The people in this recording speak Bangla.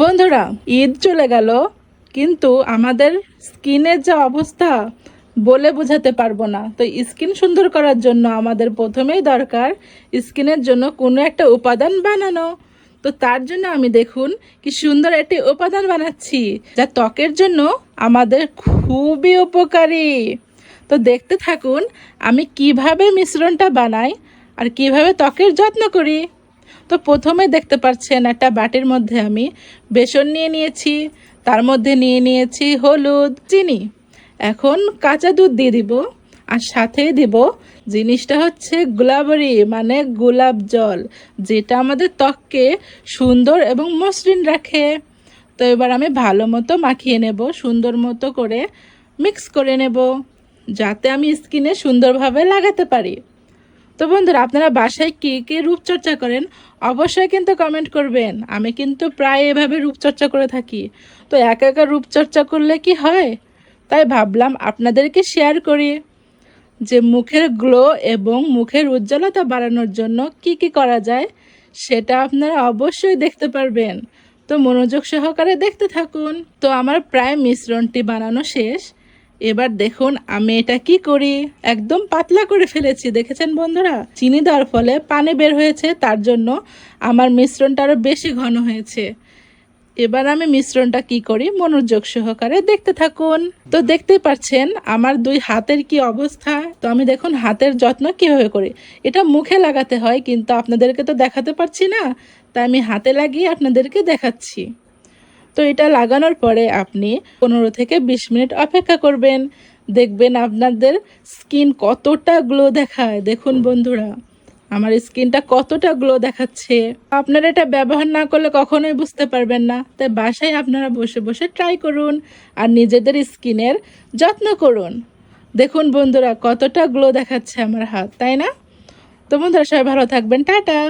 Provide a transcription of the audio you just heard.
বন্ধুরা, ঈদ চলে গেল, কিন্তু আমাদের স্কিনের যে অবস্থা বলে বোঝাতে পারব না। তো স্কিন সুন্দর করার জন্য আমাদের প্রথমেই দরকার স্কিনের জন্য কোনো একটা উপাদান বানানো। তো তার জন্য আমি দেখুন কি সুন্দর একটি উপাদান বানাচ্ছি, যা ত্বকের জন্য আমাদের খুবই উপকারী। তো দেখতে থাকুন আমি কীভাবে মিশ্রণটা বানাই আর কীভাবে ত্বকের যত্ন করি। তো প্রথমে দেখতে পাচ্ছেন একটা বাটির মধ্যে আমি বেসন নিয়ে নিয়েছি, তার মধ্যে নিয়ে নিয়েছি হলুদ, চিনি। এখন কাঁচা দুধ দিয়ে দিব আর সাথেই দিব জিনিসটা হচ্ছে গোলাবরি মানে গোলাপ জল, যেটা আমাদের ত্বককে সুন্দর এবং মসৃণ রাখে। তো এবার আমি ভালো মতো মাখিয়ে নেব, সুন্দর মতো করে মিক্স করে নেব, যাতে আমি স্কিনে সুন্দরভাবে লাগাতে পারি। তো বন্ধুরা, আপনারা বাসায় কে কে রূপচর্চা করেন অবশ্যই কিন্তু কমেন্ট করবেন। আমি কিন্তু প্রায় এভাবে রূপচর্চা করে থাকি। তো একা একা রূপচর্চা করলে কি হয়? তাই ভাবলাম আপনাদেরকে শেয়ার করি যে মুখের গ্লো এবং মুখের উজ্জ্বলতা বাড়ানোর জন্য কি কি করা যায়, সেটা আপনারা অবশ্যই দেখতে পারবেন। তো মনোযোগ সহকারে দেখতে থাকুন। তো আমার প্রায় মিশ্রণটি বানানো শেষ। এবার দেখুন আমি এটা কি করি। একদম পাতলা করে ফেলেছি, দেখেছেন বন্ধুরা? চিনি দেওয়ার ফলে পানি বের হয়েছে, তার জন্য আমার মিশ্রণটা আরও বেশি ঘন হয়েছে। এবার আমি মিশ্রণটা কি করি, মনোযোগ সহকারে দেখতে থাকুন। তো দেখতেই পাচ্ছেন আমার দুই হাতের কি অবস্থা। তো আমি দেখুন হাতের যত্ন কীভাবে করি। এটা মুখে লাগাতে হয়, কিন্তু আপনাদেরকে তো দেখাতে পারছি না। তাই আমি হাতে লাগিয়ে আপনাদেরকে দেখাচ্ছি। তো এটা লাগানোর পরে আপনি পনেরো থেকে বিশ মিনিট অপেক্ষা করবেন। দেখবেন আপনাদের স্কিন কতটা গ্লো দেখায়। দেখুন বন্ধুরা, আমার স্কিনটা কতটা গ্লো দেখাচ্ছে। আপনারা এটা ব্যবহার না করলে কখনোই বুঝতে পারবেন না। তাই বাসায় আপনারা বসে বসে ট্রাই করুন আর নিজেদের স্কিনের যত্ন করুন। দেখুন বন্ধুরা, কতটা গ্লো দেখাচ্ছে আমার হাত, তাই না? তো বন্ধুরা, সবাই ভালো থাকবেন। টাটা!